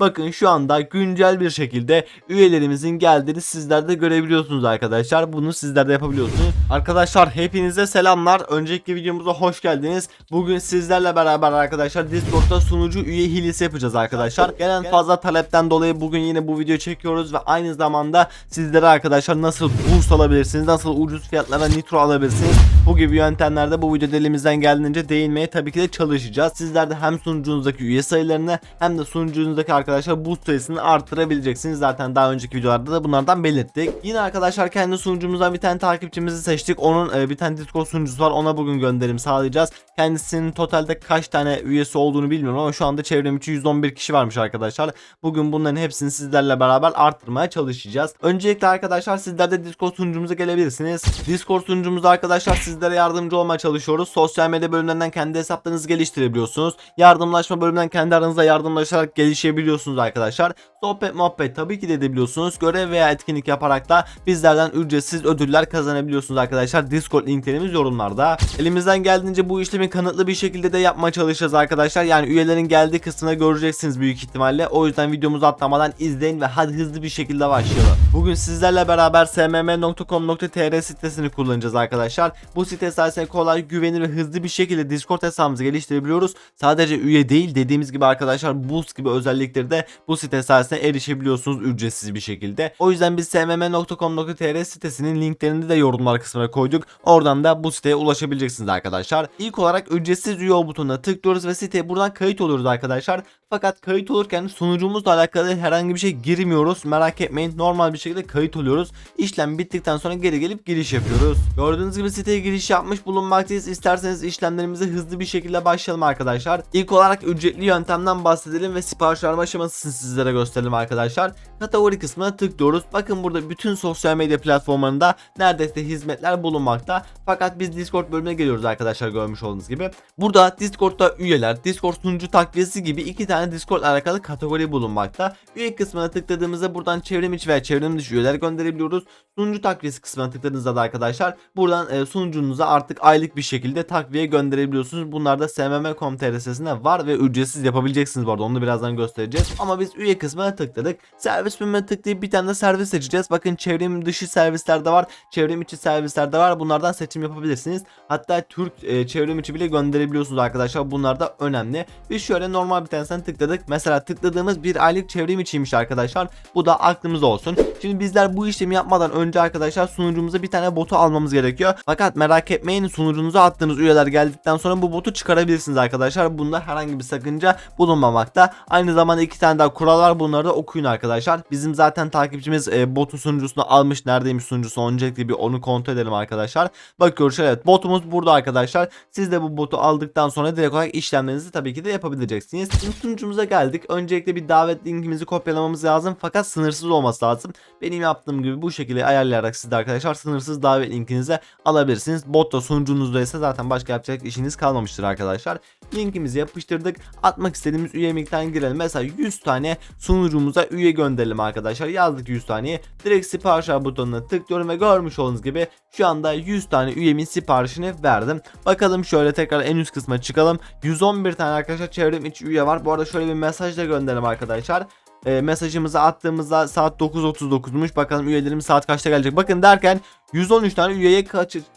Bakın şu anda güncel bir şekilde üyelerimizin geldiğini sizler de görebiliyorsunuz arkadaşlar. Bunu sizler de yapabiliyorsunuz. Arkadaşlar hepinize selamlar. Önceki videomuza hoş geldiniz. Bugün sizlerle beraber arkadaşlar Discord'da sunucu üye hilesi yapacağız arkadaşlar. Gelen fazla talepten dolayı bugün yine bu videoyu çekiyoruz ve aynı zamanda sizlere arkadaşlar nasıl boost alabilirsiniz, nasıl ucuz fiyatlara nitro alabilirsiniz. Bu gibi yöntemlerde bu videoda elimizden geldiğince değinmeye tabii ki de çalışacağız. Sizler de hem sunucunuzdaki üye sayılarını hem de sunucunuzdaki arkadaşlar boost sayısını arttırabileceksiniz. Zaten daha önceki videolarda da bunlardan belirttik. Yine arkadaşlar kendi sunucumuzdan bir tane takipçimizi seçtik. Onun e, bir tane Discord sunucusu var. Ona bugün gönderim sağlayacağız. Kendisinin totalde kaç tane üyesi olduğunu bilmiyorum ama şu anda çevrem içi 111 kişi varmış arkadaşlar. Bugün bunların hepsini sizlerle beraber arttırmaya çalışacağız. Öncelikle arkadaşlar sizler de Discord sunucumuza gelebilirsiniz. Discord sunucumuzda arkadaşlar sizlere yardımcı olmaya çalışıyoruz. Sosyal medya bölümlerinden kendi hesaplarınızı geliştirebiliyorsunuz. Yardımlaşma bölümünden kendi aranızda yardımlaşarak gelişebiliyorsunuz arkadaşlar. Sohbet muhabbet tabii ki de edebiliyorsunuz. Görev veya etkinlik yaparak da bizlerden ücretsiz ödüller kazanabiliyorsunuz arkadaşlar. Discord linklerimiz yorumlarda. Elimizden geldiğince bu işlemi kanıtlı bir şekilde de yapmaya çalışacağız arkadaşlar. Yani üyelerin geldiği kısmına göreceksiniz büyük ihtimalle. O yüzden videomuzu atlamadan izleyin ve hadi hızlı bir şekilde başlayalım. Bugün sizlerle beraber smm.com.tr sitesini kullanacağız arkadaşlar. Bu site sayesinde kolay, güvenilir ve hızlı bir şekilde Discord hesabımızı geliştirebiliyoruz. Sadece üye değil dediğimiz gibi arkadaşlar boost gibi özellikleri de bu site sayesinde erişebiliyorsunuz ücretsiz bir şekilde. O yüzden biz smm.com.tr sitesinin linklerini de yorumlar kısmına koyduk. Oradan da bu siteye ulaşabileceksiniz arkadaşlar. İlk olarak ücretsiz üye ol butonuna tıklıyoruz ve siteye buradan kayıt oluyoruz arkadaşlar. Fakat kayıt olurken sunucumuzla alakalı herhangi bir şey girmiyoruz. Merak etmeyin normal bir şekilde kayıt oluyoruz. İşlem bittikten sonra geri gelip giriş yapıyoruz. Gördüğünüz gibi siteye giriş yapmış bulunmaktayız. İsterseniz işlemlerimize hızlı bir şekilde başlayalım arkadaşlar. İlk olarak ücretli yöntemden bahsedelim ve sipariş aşamasını sizlere gösterelim arkadaşlar. Kategori kısmına tıklıyoruz. Bakın burada bütün sosyal medya platformlarında neredeyse hizmetler bulunmakta. Fakat biz Discord bölümüne geliyoruz arkadaşlar görmüş olduğunuz gibi. Burada Discord'da üyeler, Discord sunucu takviyesi gibi iki tane Discord alakalı kategori bulunmakta. Üye kısmına tıkladığımızda buradan çevrim içi veya çevrim dışı üyeler gönderebiliyoruz. Sunucu takviyesi kısmına tıkladığınızda da arkadaşlar buradan e, sunucunuza artık aylık bir şekilde takviye gönderebiliyorsunuz. Bunlar da smm.com.tr sitesinde var ve ücretsiz yapabileceksiniz bu arada onu birazdan göstereceğiz. Ama biz üye kısmına tıkladık. Servis bölümüne tıklayıp bir tane de servis seçeceğiz. Bakın çevrim dışı servisler de var. Çevrim içi servisler de var. Bunlardan seçim yapabilirsiniz. Hatta Türk e, çevrim içi bile gönderebiliyorsunuz arkadaşlar. Bunlar da önemli. Biz şöyle normal bir tanesinden tıkladık. Mesela tıkladığımız bir aylık çevrim içiymiş arkadaşlar. Bu da aklımızda olsun. Şimdi bizler bu işlemi yapmadan önce arkadaşlar sunucumuza bir tane botu almamız gerekiyor. Fakat merak etmeyin sunucunuza attığınız üyeler geldikten sonra bu botu çıkarabilirsiniz arkadaşlar. Bunda herhangi bir sakınca bulunmamakta. Aynı zamanda iki tane daha kural var. Bunları da okuyun arkadaşlar. Bizim zaten takipçimiz e, botun sunucusunu almış. Neredeymiş sunucusu? Öncelikle bir onu kontrol edelim arkadaşlar. Bakıyoruz evet botumuz burada arkadaşlar. Siz de bu botu aldıktan sonra direkt olarak işlemlerinizi tabii ki de yapabileceksiniz. Şimdi sunucumuza geldik. Öncelikle bir davet linkimizi kopyalamamız lazım. Fakat sınırsız olması lazım. Benim yaptığım gibi bu şekilde ayarlayarak siz de arkadaşlar sınırsız davet linkinizi alabilirsiniz. Bot da sunucunuzda ise zaten başka yapacak işiniz kalmamıştır arkadaşlar. Linkimizi yapıştırdık. Atmak istediğimiz üye miktarına girelim. Mesela 100 tane sunucumuza üye gönderelim arkadaşlar. Yazdık 100 taneyi. Direkt sipariş butonuna tıklıyorum ve görmüş olduğunuz gibi şu anda 100 tane üyemin siparişini verdim. Bakalım şöyle tekrar en üst kısma çıkalım. 111 tane arkadaşlar çevrim içi üye var. Bu arada şöyle bir mesaj da gönderelim arkadaşlar e, mesajımızı attığımızda saat 9.39'muş. Bakalım üyelerimiz saat kaçta gelecek. Bakın derken 113 tane üyeye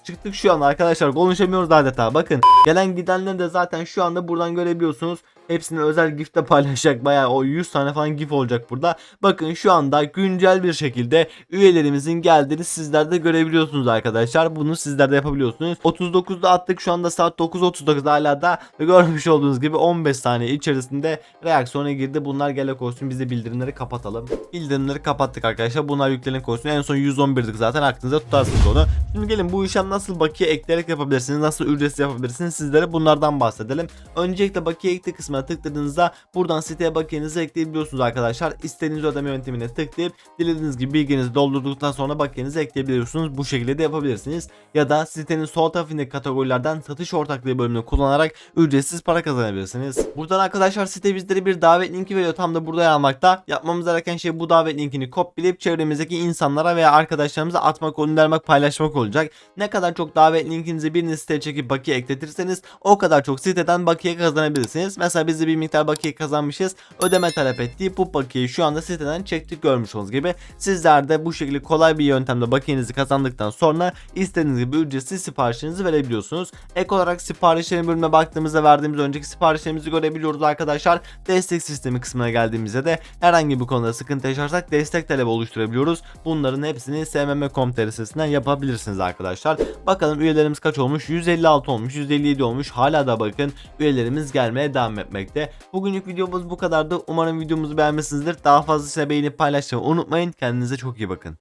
çıktık şu an arkadaşlar. Konuşamıyoruz adeta. Bakın gelen gidenleri de zaten şu anda buradan görebiliyorsunuz. Hepsini özel gifte paylaşacak. Bayağı o 100 tane falan gif olacak burada. Bakın şu anda güncel bir şekilde üyelerimizin geldiğini sizler de görebiliyorsunuz arkadaşlar. Bunu sizler de yapabiliyorsunuz. 39'da attık şu anda saat 9.39 hala da ve görmüş olduğunuz gibi 15 saniye içerisinde reaksiyona girdi. Bunlar gele koysun biz de bildirimleri kapatalım. Bildirimleri kapattık arkadaşlar. Bunlar yüklenen koysun. En son 111'dik zaten aklınıza tutarsınız onu. Şimdi gelin bu işlem nasıl bakiye ekleyerek yapabilirsiniz? Nasıl ücretsiz yapabilirsiniz? Sizlere bunlardan bahsedelim. Öncelikle bakiye ekle kısmına tıkladığınızda buradan siteye bakiyenizi ekleyebiliyorsunuz arkadaşlar. İstediğiniz ödeme yöntemine tıklayıp dilediğiniz gibi bilginizi doldurduktan sonra bakiyenizi ekleyebiliyorsunuz. Bu şekilde de yapabilirsiniz. Ya da sitenin sol tarafındaki kategorilerden satış ortaklığı bölümünü kullanarak ücretsiz para kazanabilirsiniz. Buradan arkadaşlar site bizlere bir davet linki veriyor. Tam da burada almakta. Yapmamız gereken şey bu davet linkini kopyalayıp çevremizdeki insanlara veya arkadaşlarımıza atmak, göndermek, paylaşmak olacak. Ne kadar çok davet linkinizi bir siteye çekip bakiye ekletirseniz o kadar çok siteden bakiye kazanabilirsiniz. Mesela da biz de bir miktar bakiye kazanmışız. Ödeme talep ettiği bu bakiyeyi şu anda siteden çektik görmüş olduğunuz gibi. Sizler de bu şekilde kolay bir yöntemle bakiyenizi kazandıktan sonra istediğiniz gibi ücretsiz siparişinizi verebiliyorsunuz. Ek olarak siparişlerin bölümüne baktığımızda verdiğimiz önceki siparişlerimizi görebiliyoruz arkadaşlar. Destek sistemi kısmına geldiğimizde de herhangi bir konuda sıkıntı yaşarsak destek talebi oluşturabiliyoruz. Bunların hepsini smm.com.tr sitesinden yapabilirsiniz arkadaşlar. Bakalım üyelerimiz kaç olmuş? 156 olmuş, 157 olmuş. Hala da bakın üyelerimiz gelmeye devam etmekte. Bugünlük videomuz bu kadardı. Umarım videomuzu beğenmişsinizdir. Daha fazlasıyla beğenip paylaşmayı unutmayın. Kendinize çok iyi bakın.